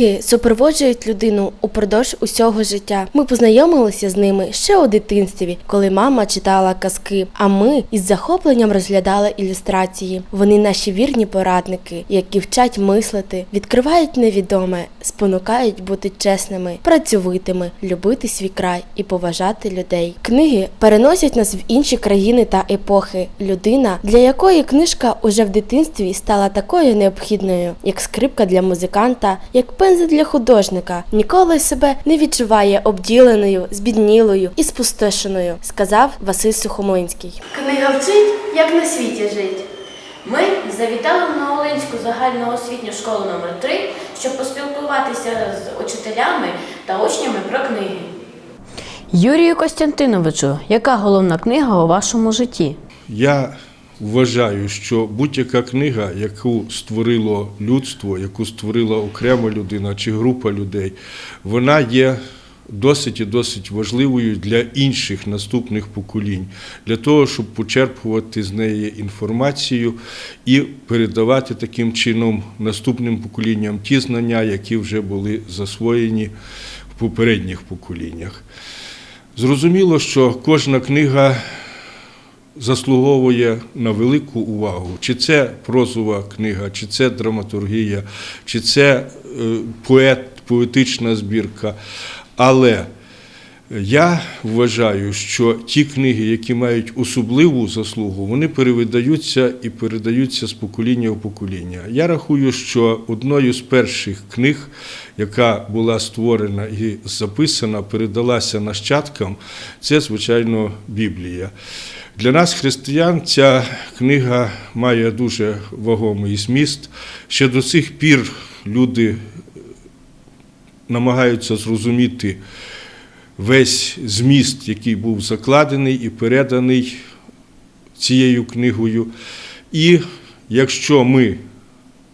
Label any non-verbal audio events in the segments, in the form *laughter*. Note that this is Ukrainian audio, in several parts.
Книги супроводжують людину упродовж усього життя. Ми познайомилися з ними ще у дитинстві, коли мама читала казки, а ми із захопленням розглядали ілюстрації. Вони наші вірні порадники, які вчать мислити, відкривають невідоме, спонукають бути чесними, працьовитими, любити свій край і поважати людей. Книги переносять нас в інші країни та епохи. Людина, для якої книжка уже в дитинстві стала такою необхідною, як скрипка для музиканта, як пензель для художника, ніколи себе не відчуває обділеною, збіднілою і спустошеною, сказав Василь Сухомлинський. Книга вчить, як на світі жить. Ми завітали в Новолинську загальноосвітню школу номер 3 щоб поспілкуватися з учителями та учнями про книги. Юрію Костянтиновичу, яка головна книга у вашому житті? Я вважаю, що будь-яка книга, яку створило людство, яку створила окрема людина чи група людей, вона є досить і досить важливою для інших наступних поколінь, для того, щоб почерпувати з неї інформацію і передавати таким чином наступним поколінням ті знання, які вже були засвоєні в попередніх поколіннях. Зрозуміло, що кожна книга заслуговує на велику увагу. Чи це прозова книга, чи це драматургія, чи це е, поет, поетична збірка. Але я вважаю, що ті книги, які мають особливу заслугу, вони перевидаються і передаються з покоління в покоління. Я рахую, що одною з перших книг, яка була створена і записана, передалася нащадкам, це, звичайно, Біблія. Для нас, християн, ця книга має дуже вагомий зміст. Ще до сих пір люди намагаються зрозуміти весь зміст, який був закладений і переданий цією книгою. І якщо ми,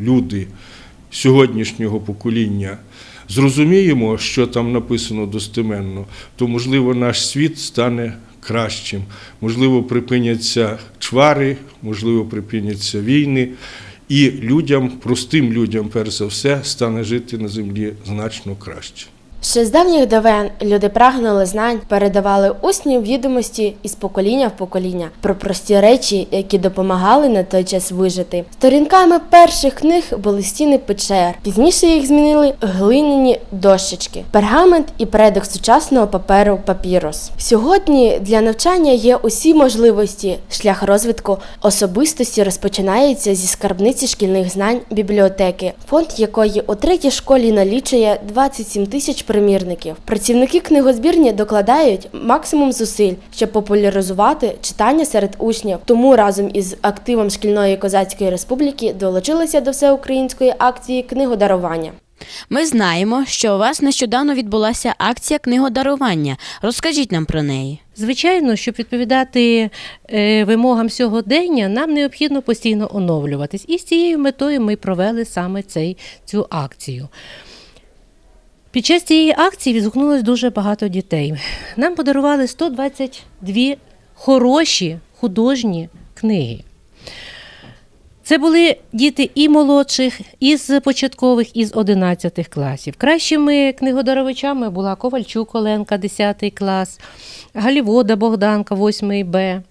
люди сьогоднішнього покоління, зрозуміємо, що там написано достеменно, то, можливо, наш світ стане кращим. Можливо, припиняться чвари, можливо, припиняться війни. І людям, простим людям, перш за все, стане жити на землі значно краще. Ще з давніх давен люди прагнули знань, передавали усні відомості із покоління в покоління про прості речі, які допомагали на той час вижити. Сторінками перших книг були стіни печер. Пізніше їх змінили глиняні дощечки, пергамент і предок сучасного паперу папірус. Сьогодні для навчання є усі можливості. Шлях розвитку особистості розпочинається зі скарбниці шкільних знань бібліотеки, фонд якої у третій школі налічує 27 тисяч примірників. Працівники книгозбірні докладають максимум зусиль, щоб популяризувати читання серед учнів. Тому разом із активом шкільної козацької республіки долучилися до всеукраїнської акції книгодарування. Ми знаємо, що у вас нещодавно відбулася акція книгодарування. Розкажіть нам про неї. Звичайно, щоб відповідати е, вимогам сьогодення, нам необхідно постійно оновлюватись. І з цією метою ми провели саме цей, цю акцію. Під час цієї акції відгукнулось дуже багато дітей. Нам подарували 122 хороші художні книги. Це були діти і молодших, і з початкових, і з 11 класів. Кращими книгодаровичами була Ковальчук Оленка, 10 клас, Галівода Богданка, 8 Б,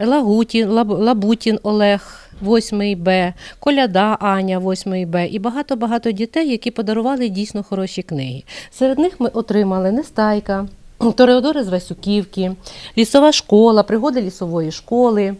Лагутін, Лабутін Олег, 8 Б, Коляда Аня, 8 Б і багато-багато дітей, які подарували дійсно хороші книги. Серед них ми отримали Нестайка, *clears throat* Тореодори з Васюківки, Лісова школа, пригоди лісової школи.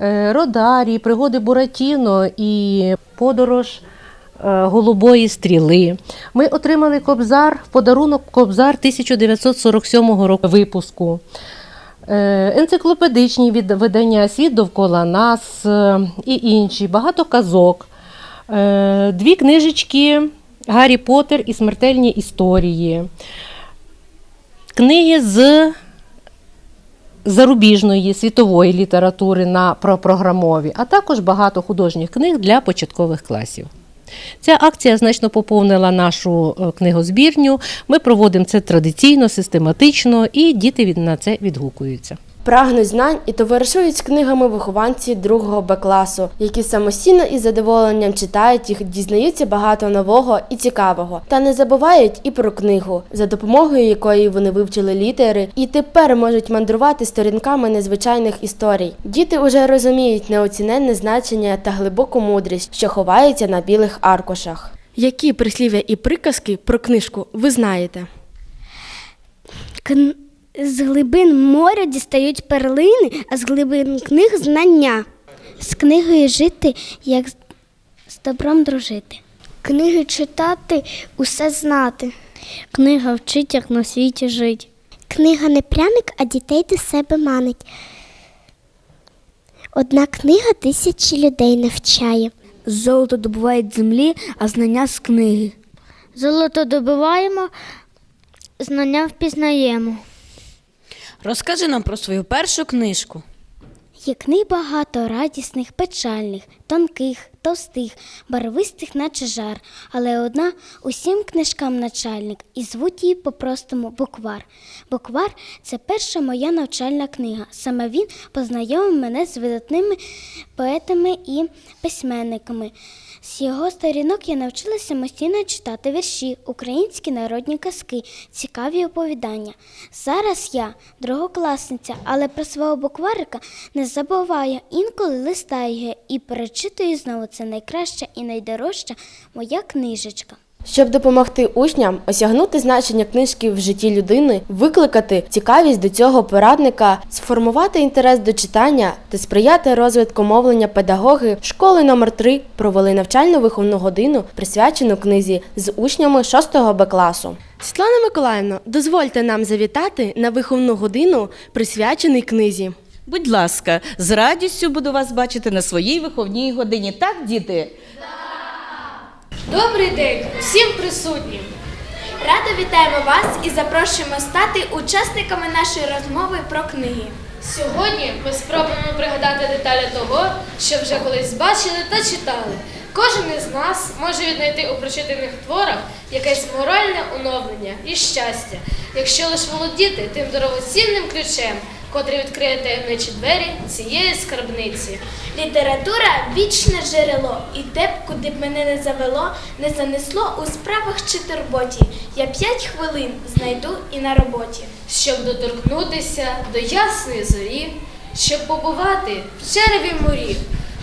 Е, Родарі, пригоди Буратіно і подорож е, голубої стріли. Ми отримали кобзар подарунок кобзар 1947 року випуску. Е, Енциклопедичні видання Світ довкола нас е, і інші, багато казок. Е, Дві книжечки Гаррі Поттер і смертельні історії. Книги з зарубіжної світової літератури на про- програмові, а також багато художніх книг для початкових класів. Ця акція значно поповнила нашу е, книгозбірню. Ми проводимо це традиційно, систематично, і діти на це відгукуються. Прагнуть знань і товаришують з книгами вихованці другого Б класу, які самостійно і з задоволенням читають їх, дізнаються багато нового і цікавого, та не забувають і про книгу, за допомогою якої вони вивчили літери і тепер можуть мандрувати сторінками незвичайних історій. Діти уже розуміють неоціненне значення та глибоку мудрість, що ховається на білих аркушах. Які прислів'я і приказки про книжку ви знаєте? Кн... З глибин моря дістають перлини, а з глибин книг знання. З книгою жити, як з- добром дружити. Книги читати, усе знати. Книга вчить, як на світі жить. Книга не пряник, а дітей до себе манить. Одна книга тисячі людей навчає. Золото добувають з землі, а знання з книги. Золото добиваємо, знання впізнаємо. Розкажи нам про свою першу книжку. Є книг багато радісних, печальних, тонких, товстих, барвистих, наче жар, але одна усім книжкам начальник, і звуть її по-простому буквар. Буквар це перша моя навчальна книга. Саме він познайомив мене з видатними поетами і письменниками. З його сторінок я навчилася самостійно читати вірші, українські народні казки, цікаві оповідання. Зараз я другокласниця, але про свого букварика не забуваю, інколи листаю і перечитую знову. Це найкраща і найдорожча моя книжечка. Щоб допомогти учням осягнути значення книжки в житті людини, викликати цікавість до цього порадника, сформувати інтерес до читання та сприяти розвитку мовлення педагоги, школи номер 3 провели навчальну виховну годину, присвячену книзі з учнями 6 Б класу. Світлана Миколаївна, дозвольте нам завітати на виховну годину, присвячений книзі. Будь ласка, з радістю буду вас бачити на своїй виховній годині. Так, діти? Добрий день усім присутнім. Радо вітаємо вас і запрошуємо стати учасниками нашої розмови про книги. Сьогодні ми спробуємо пригадати деталі того, що вже колись бачили та читали. Кожен із нас може віднайти у прочитаних творах якесь моральне оновлення і щастя, якщо лише володіти тим дорогоцінним ключем, котрий відкриє таємничі двері цієї скарбниці. Література вічне джерело, і те б, куди б мене не завело, не занесло у справах чи турботі. Я п'ять хвилин знайду і на роботі. щоб доторкнутися до ясної зорі, щоб побувати в череві морів,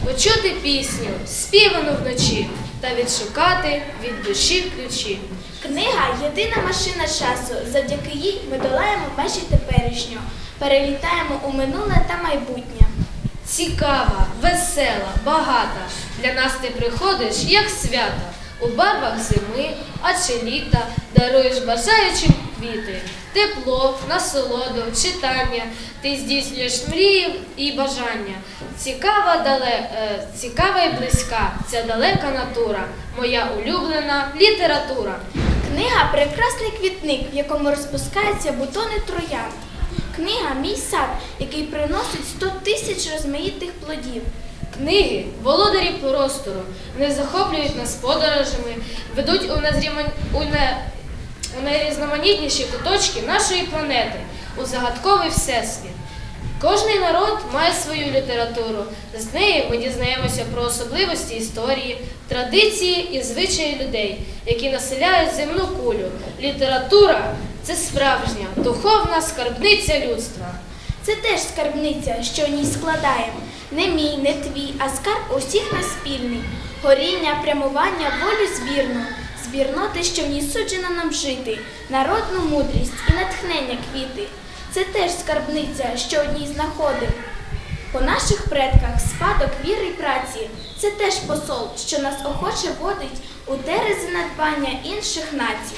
почути пісню, співану вночі, та відшукати від душі ключі. Книга єдина машина часу. Завдяки їй ми долаємо межі теперішнього, перелітаємо у минуле та майбутнє. Цікава, весела, багата. Для нас ти приходиш як свята, у барвах зими, а чи літа даруєш бажаючим квіти, тепло, насолоду, читання. Ти здійснюєш мрії і бажання. Цікава, дале, е, цікава і близька ця далека натура, моя улюблена література. Книга прекрасний квітник, в якому розпускаються бутони троянд. Книга мій сад, який приносить 100 тисяч розмаїтих плодів. Книги, володарі простору, вони захоплюють нас подорожами, ведуть у, незрівань- у, не, у найрізноманітніші куточки нашої планети, у загадковий всесвіт. Кожний народ має свою літературу. З неї ми дізнаємося про особливості історії, традиції і звичаї людей, які населяють земну кулю. Література це справжня духовна скарбниця людства. Це теж скарбниця, що в ній складаємо. Не мій, не твій, а скарб усіх нас спільний. Горіння, прямування, волю збірну. Збірноти, що в ній суджено нам жити, народну мудрість і натхнення квіти. Це теж скарбниця, що в ній знаходимо. По наших предках спадок віри й праці. Це теж посол, що нас охоче водить у терези надбання інших націй.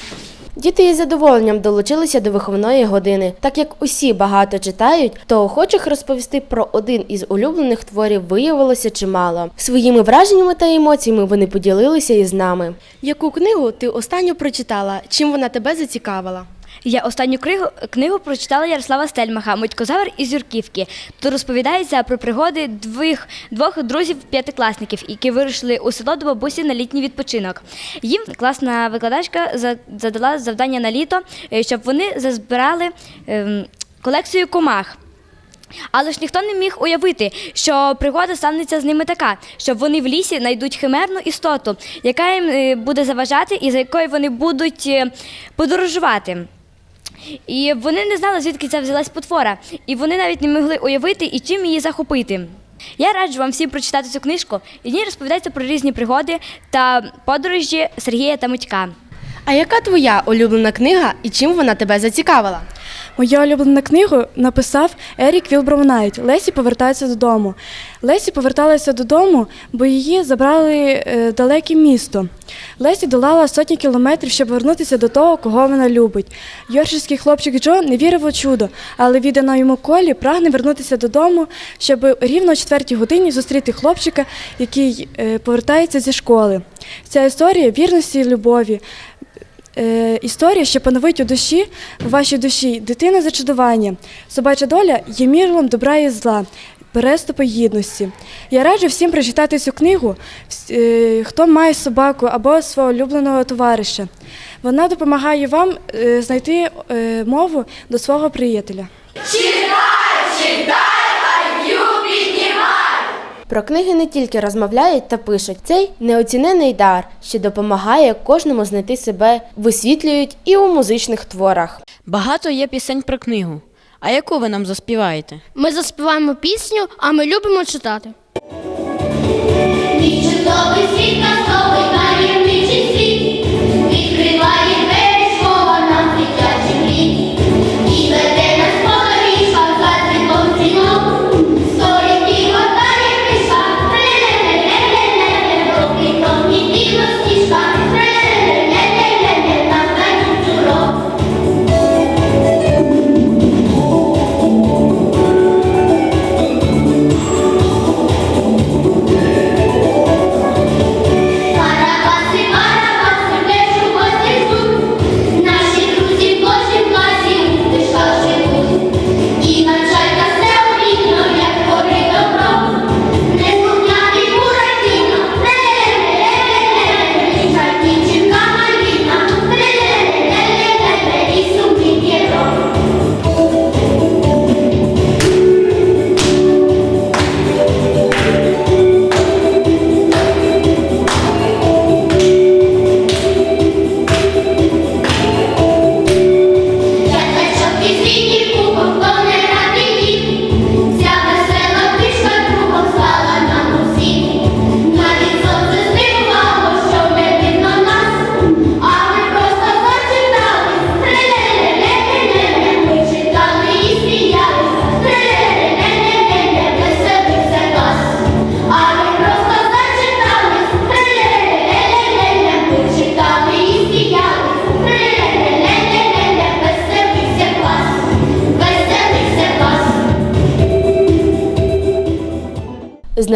Діти із задоволенням долучилися до виховної години. Так як усі багато читають, то охочих розповісти про один із улюблених творів виявилося чимало. Своїми враженнями та емоціями вони поділилися із нами. Яку книгу ти останню прочитала? Чим вона тебе зацікавила? Я останню книгу, книгу прочитала Ярослава Стельмаха Митькозавр із Юрківки. Тут розповідається про пригоди двох, двох друзів-п'ятикласників, які вирушили у село до бабусі на літній відпочинок. Їм класна викладачка за- задала завдання на літо, е, щоб вони зазбирали ем, колекцію комах. Але ж ніхто не міг уявити, що пригода станеться з ними така, що вони в лісі знайдуть химерну істоту, яка їм е, буде заважати і за якою вони будуть е, подорожувати. І вони не знали, звідки ця взялась потвора, і вони навіть не могли уявити і чим її захопити. Я раджу вам всім прочитати цю книжку, і в ній розповідається про різні пригоди та подорожі Сергія та Митька. А яка твоя улюблена книга і чим вона тебе зацікавила? Мою улюблену книгу написав Ерік Вілбром Найт Лесі повертається додому. Лесі поверталася додому, бо її забрали е, далеке місто. Лесі долала сотні кілометрів, щоб повернутися до того, кого вона любить. Йорширський хлопчик Джо не вірив у чудо, але віддана йому колі прагне вернутися додому, щоб рівно о четвертій годині зустріти хлопчика, який е, повертається зі школи. Ця історія вірності і любові. Е, історія, що пановить у душі, у вашій душі, дитина зачудування. Собача доля є мірлом добра і зла, переступи гідності. Я раджу всім прочитати цю книгу, е, хто має собаку або свого улюбленого товариша. Вона допомагає вам е, знайти мову до свого приятеля. Про книги не тільки розмовляють та пишуть. Цей неоцінений дар, що допомагає кожному знайти себе, висвітлюють і у музичних творах. Багато є пісень про книгу. А яку ви нам заспіваєте? Ми заспіваємо пісню, а ми любимо читати.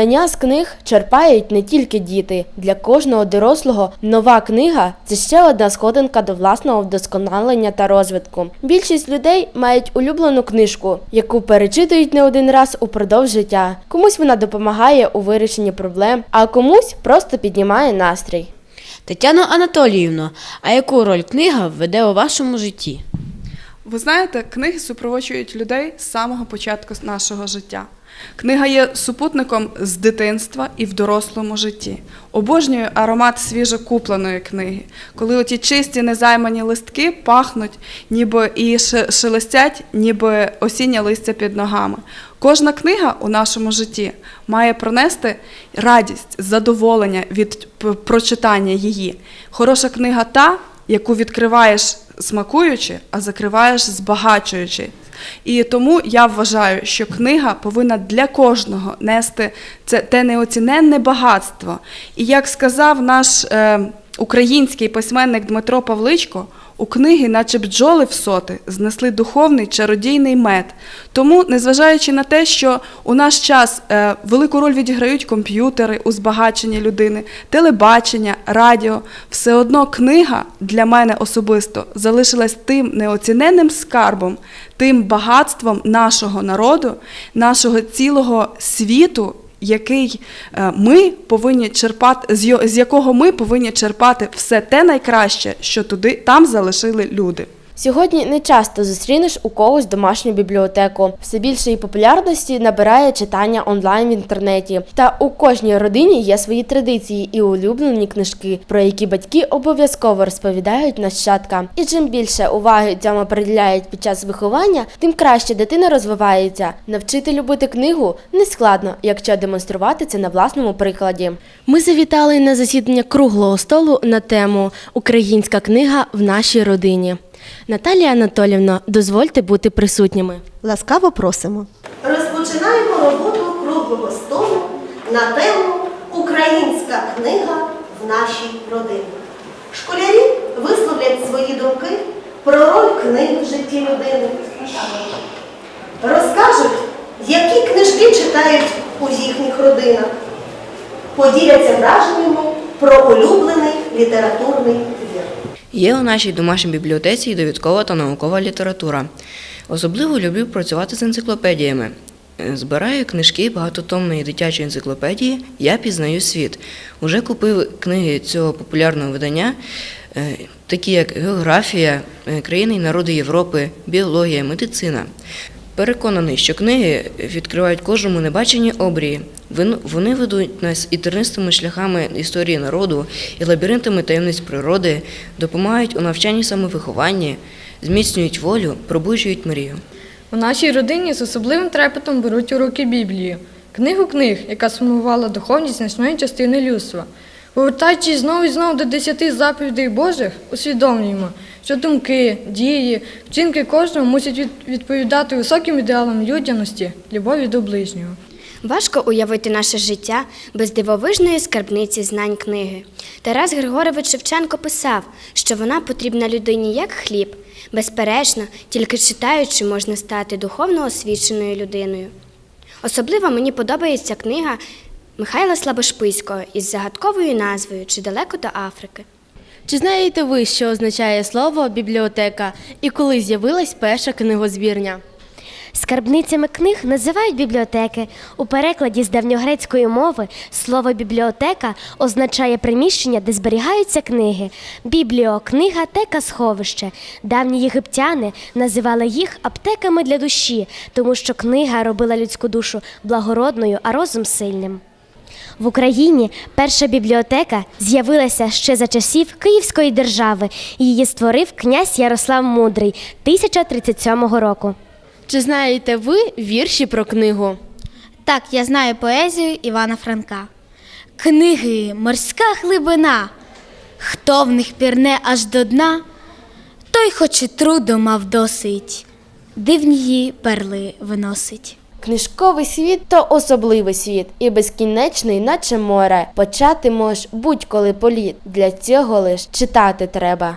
Знання з книг черпають не тільки діти. Для кожного дорослого нова книга це ще одна сходинка до власного вдосконалення та розвитку. Більшість людей мають улюблену книжку, яку перечитують не один раз упродовж життя. Комусь вона допомагає у вирішенні проблем, а комусь просто піднімає настрій. Тетяно Анатоліївно, а яку роль книга веде у вашому житті? Ви знаєте, книги супроводжують людей з самого початку нашого життя. Книга є супутником з дитинства і в дорослому житті. Обожнюю аромат свіжокупленої книги, коли оті чисті незаймані листки пахнуть, ніби і шелестять, ніби осіннє листя під ногами. Кожна книга у нашому житті має пронести радість, задоволення від прочитання її. Хороша книга та, яку відкриваєш смакуючи, а закриваєш збагачуючи. І тому я вважаю, що книга повинна для кожного нести це те неоціненне багатство. І як сказав наш е, український письменник Дмитро Павличко, у книги, наче бджоли в соти, знесли духовний чародійний мед. Тому, незважаючи на те, що у наш час е, велику роль відіграють комп'ютери у збагаченні людини, телебачення, радіо, все одно книга для мене особисто залишилась тим неоціненним скарбом, тим багатством нашого народу, нашого цілого світу, який е, ми повинні черпати, з якого ми повинні черпати все те найкраще, що туди там залишили люди. Сьогодні не часто зустрінеш у когось домашню бібліотеку. Все більшої популярності набирає читання онлайн в інтернеті. Та у кожній родині є свої традиції і улюблені книжки, про які батьки обов'язково розповідають нащадкам. І чим більше уваги цьому приділяють під час виховання, тим краще дитина розвивається. Навчити любити книгу не складно, якщо демонструвати це на власному прикладі. Ми завітали на засідання круглого столу на тему Українська книга в нашій родині. Наталія Анатолівна, дозвольте бути присутніми. Ласкаво просимо. Розпочинаємо роботу круглого столу на тему Українська книга в нашій родині. Школярі висловлять свої думки про роль книги в житті людини. Розкажуть, які книжки читають у їхніх родинах. Поділяться враженнями про улюблений літературний твір. Є у нашій домашній бібліотеці і довідкова та наукова література. Особливо люблю працювати з енциклопедіями. Е, Збираю книжки багатотомної дитячої енциклопедії Я пізнаю світ. Уже купив книги цього популярного видання, е, такі як географія, е, країни і народи Європи, біологія, медицина. Переконаний, що книги відкривають кожному небачені обрії. Вони ведуть нас і тернистими шляхами історії народу, і лабіринтами таємниць природи, допомагають у навчанні самовихованні, зміцнюють волю, пробуджують мрію. У нашій родині з особливим трепетом беруть у руки Біблію, книгу книг, яка сформувала духовність значної частини людства. Повертаючись знову і знову до десяти заповідей Божих, усвідомлюємо, що думки, дії, вчинки кожного мусять відповідати високим ідеалам людяності, любові до ближнього. Важко уявити наше життя без дивовижної скарбниці знань книги. Тарас Григорович Шевченко писав, що вона потрібна людині як хліб. Безперечно, тільки читаючи можна стати духовно освіченою людиною. Особливо мені подобається книга Михайла Слабошписького із загадковою назвою Чи далеко до Африки. Чи знаєте ви, що означає слово бібліотека і коли з'явилась перша книгозбірня? Скарбницями книг називають бібліотеки. У перекладі з давньогрецької мови слово бібліотека означає приміщення, де зберігаються книги. Бібліо книга, тека сховище. Давні єгиптяни називали їх аптеками для душі, тому що книга робила людську душу благородною, а розум сильним. В Україні перша бібліотека з'явилася ще за часів Київської держави. Її створив князь Ярослав Мудрий 1037 року. Чи знаєте ви вірші про книгу? Так, я знаю поезію Івана Франка. Книги морська глибина. Хто в них пірне аж до дна, той хоч і труду мав досить, дивні її перли виносить. Книжковий світ то особливий світ і безкінечний, наче море. Почати можеш будь-коли політ. Для цього лиш читати треба.